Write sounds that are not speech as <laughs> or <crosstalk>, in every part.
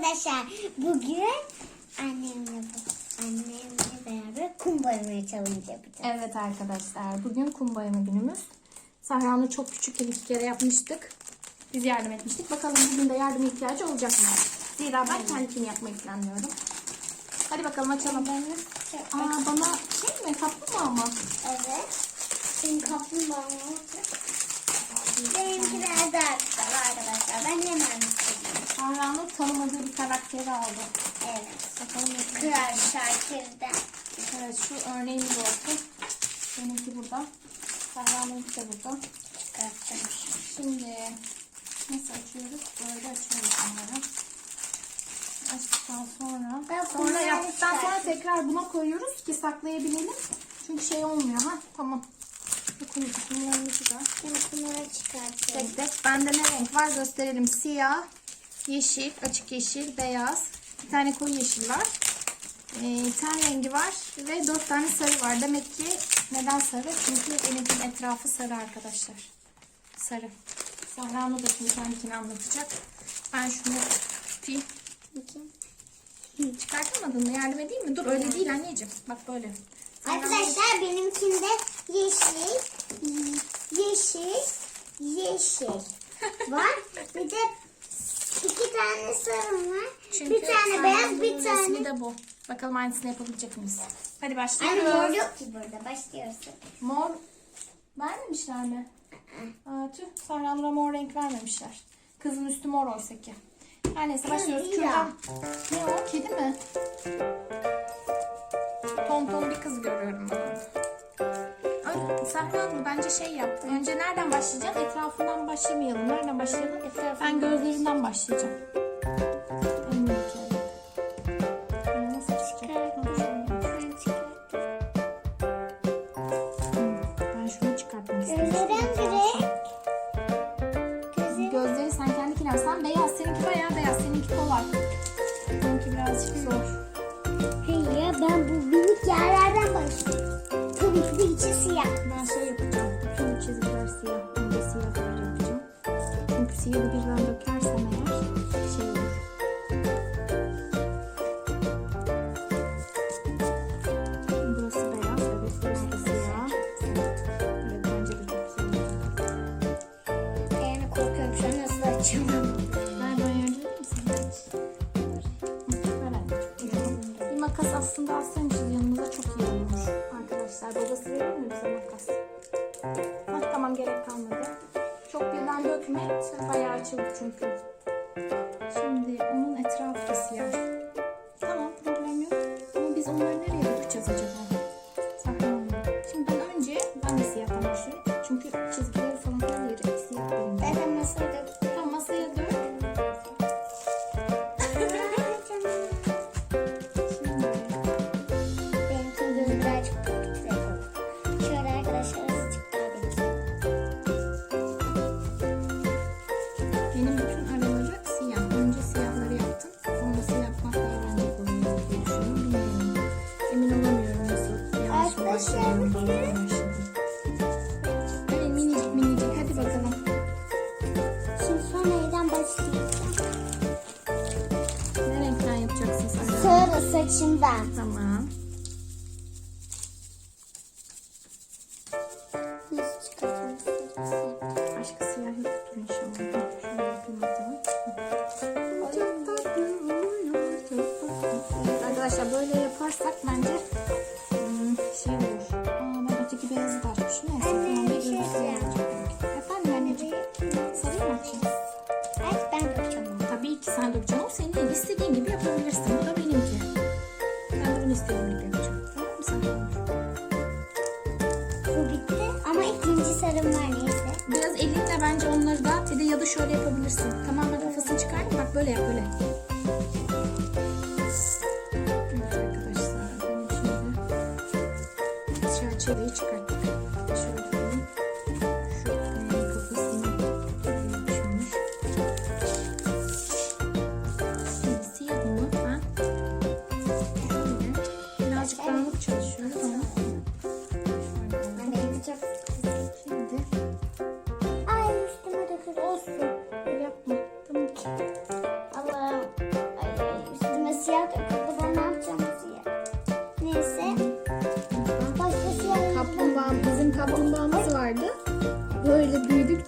arkadaşlar bugün annemle annemle beraber kum boyamaya challenge yapacağız. Evet arkadaşlar bugün kum boyama günümüz. Sahra'nın çok küçükken iki kere yapmıştık. Biz yardım etmiştik. Bakalım bugün de yardıma ihtiyacı olacak mı? Zira ben kendimi yapmayı planlıyorum. Hadi bakalım açalım. Aa bana şey mi kaplumbağa mı? Evet. Senin kaplumbağa olacak. Benimkiler daha güzel arkadaşlar. Ben hemen istedim. Sahra'nın tanımadığı bir karakteri aldı. Evet. Bakalım ne Kral Şakir'den. Evet şu örneğimiz olsun. Benimki burada. Sahra'nınki de burada. Çıkarttım. Şimdi nasıl açıyoruz? Böyle açıyoruz onları. Açtıktan sonra Ben sonra yaptıktan sonra tekrar buna koyuyoruz ki saklayabilelim. Çünkü şey olmuyor ha. Tamam. Bakın bunlarımızı da Ben bunları çıkartıyorum. tek tek. Bende ne renk var gösterelim. Siyah, yeşil, açık yeşil, beyaz. Bir tane koyu yeşil var. Ee, ten rengi var ve dört tane sarı var. Demek ki neden sarı? Çünkü benimkinin etrafı sarı arkadaşlar. Sarı. Sahra da şimdi kendisini anlatacak. Ben şunu tutayım. Çıkartamadın mı? Yardım edeyim mi? Dur öyle değil anneciğim. Bak böyle. Sahra Arkadaşlar benimkinde yeşil, yeşil, yeşil <laughs> var. Bir de iki tane sarı var. Çünkü bir tane beyaz, bir resmi tane. de bu. Bakalım aynısını yapabilecek miyiz? Hadi Anne başlıyoruz. mor yok ki burada. Başlıyorsun. Mor vermemişler mi? Aa, tüh. Sahra Nur'a mor renk vermemişler. Kızın üstü mor oysa ki. Her neyse başlıyoruz. Kürdan. Ne o? Kedi mi? Tonton bir kız görüyorum ben. Ay, Sahra bence şey yap. Önce nereden başlayacağız? Etrafından başlamayalım. Nereden başlayalım? Ben gözlerinden başlayacağım. Siyah. Ben şey yapacağım. Tüm çizgiler siyah. Önce siyahları yapacağım. Çünkü siyahı birden dökersem eğer şey olur. Burası beyaz. Evet. Burası da siyah. Evet bence de çok güzel. Yani korkuyorum şu an nasıl açamam. Dökme. Bayağı açıldı çünkü. Şimdi onun etrafı siyah. Tamam problem yok. Ama biz onları nereye dökeceğiz acaba? Saçından. Tamam. Bence onları da bir de ya da şöyle yapabilirsin. Tamamen kafasını çıkardın. Bak böyle yap böyle. Arkadaşlar. Benim şimdi çerçeveyi çıkarttık. Şöyle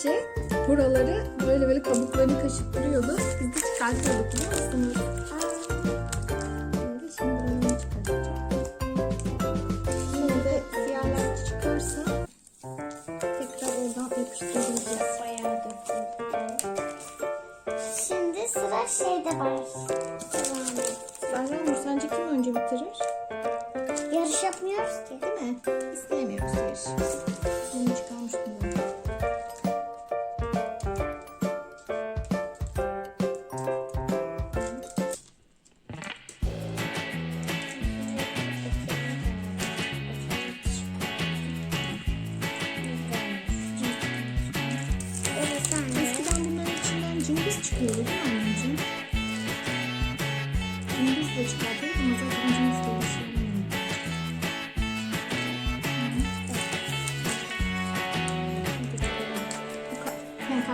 Gökçe buraları böyle böyle kabuklarını kaşıp duruyordu. Biz de çıkartıyorduk biliyor musunuz? Böyle şimdi buralarını çıkartacağım. Yine de siyahlar çıkarsa tekrar oradan yapıştıracağız. Bayağı döküldü. Şimdi sıra şeyde var. Et. Zahra sence kim önce bitirir? Yarış yapmıyoruz ki. Değil mi? İstemiyoruz yarış.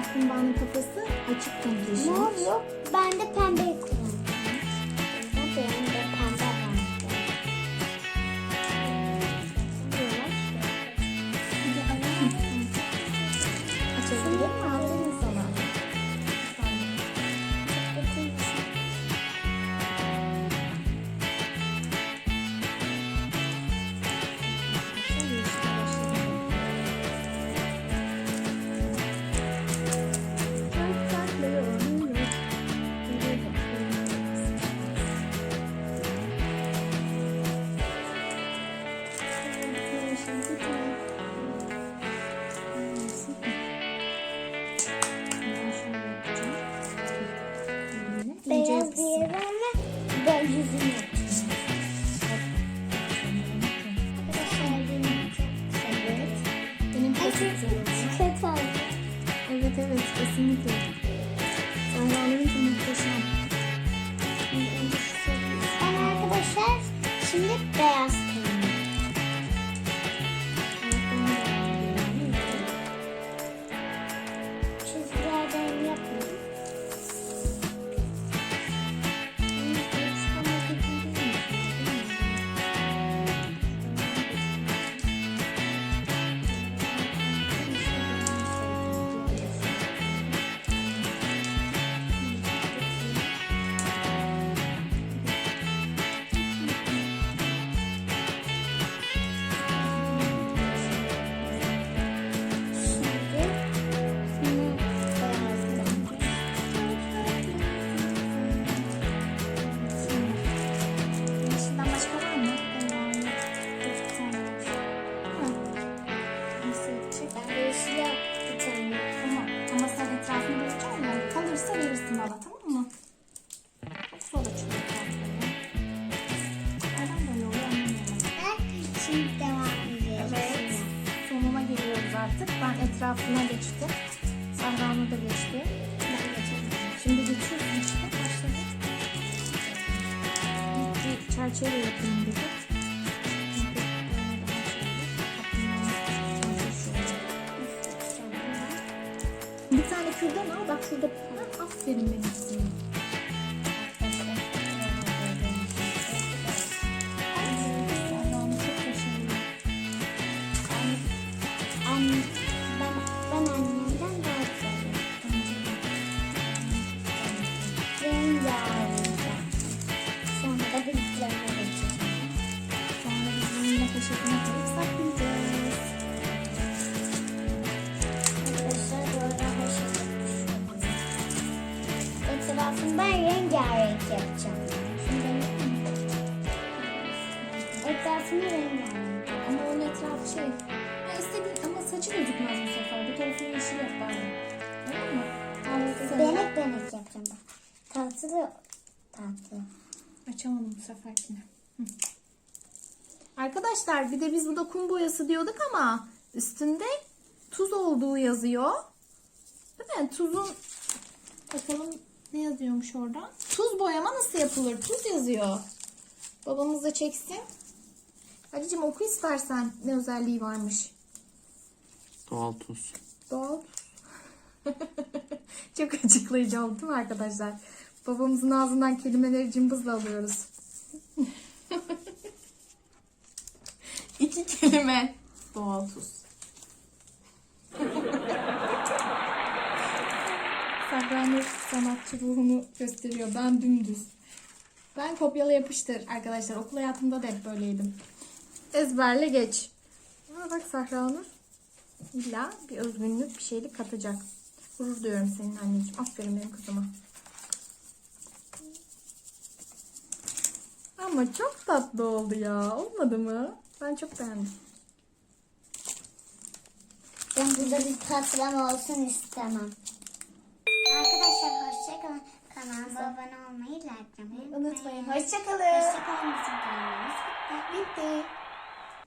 Kaplumbağanın kafası açık komple. Mor yok. Ben de pembeyi Oldu. kötü oldu. Evet evet kesinlikle. Zahralarınki muhteşem. Ben de yeşil yap bir tane. Tamam. Ama sen etrafını bozacaksın ya. Kalırsa verirsin bana tamam mı? Çok zor açılıyor kartları. Neden böyle oluyor anlamıyorum. Şimdi devam ediyoruz. Evet. Sonuna geliyoruz artık. Ben etrafına geçtim. Sahra'nı da geçti. Ben geçelim. Şimdi geçiyoruz işte. Başladı. İlk bir çerçeve yapayım dedik. Şurada. Aferin benim Etrafında rengarenk yapacağım. Şimdi Etrafını rengarenk. Ama onun etrafı şey. Ya istediğin ama saçı gözükmez bu sefer. Bu tarafını yeşil yap bari. Tamam mı? Sarı. Benek benek yapacağım bak. Tatlı tatlı. Açamadım bu seferkini. Hı. Arkadaşlar bir de biz burada kum boyası diyorduk ama üstünde tuz olduğu yazıyor. Değil mi? Tuzun bakalım ne yazıyormuş orada? Tuz boyama nasıl yapılır? Tuz yazıyor. Babamız da çeksin. Halicim oku istersen ne özelliği varmış. Doğal tuz. Doğal tuz. <laughs> Çok açıklayıcı oldu değil mi arkadaşlar? Babamızın ağzından kelimeleri cımbızla alıyoruz. <laughs> İki kelime. Doğal tuz. Sahranur sanatçı ruhunu gösteriyor. Ben dümdüz. Ben kopyala yapıştır arkadaşlar. Okul hayatımda da hep böyleydim. Ezberle geç. Aa, bak Sahranur illa bir özgünlük bir şeylik katacak. Gurur duyuyorum senin anneciğim. Aferin benim kızıma. Ama çok tatlı oldu ya. Olmadı mı? Ben çok beğendim. Ben burada bir katram olsun istemem. Kanalıma abone olmayı, like yapmayı Unutmayın. Hoşçakalın. Hoşçakalın. Hoşçakalın. Bizim kanalımız bitti. Bitti.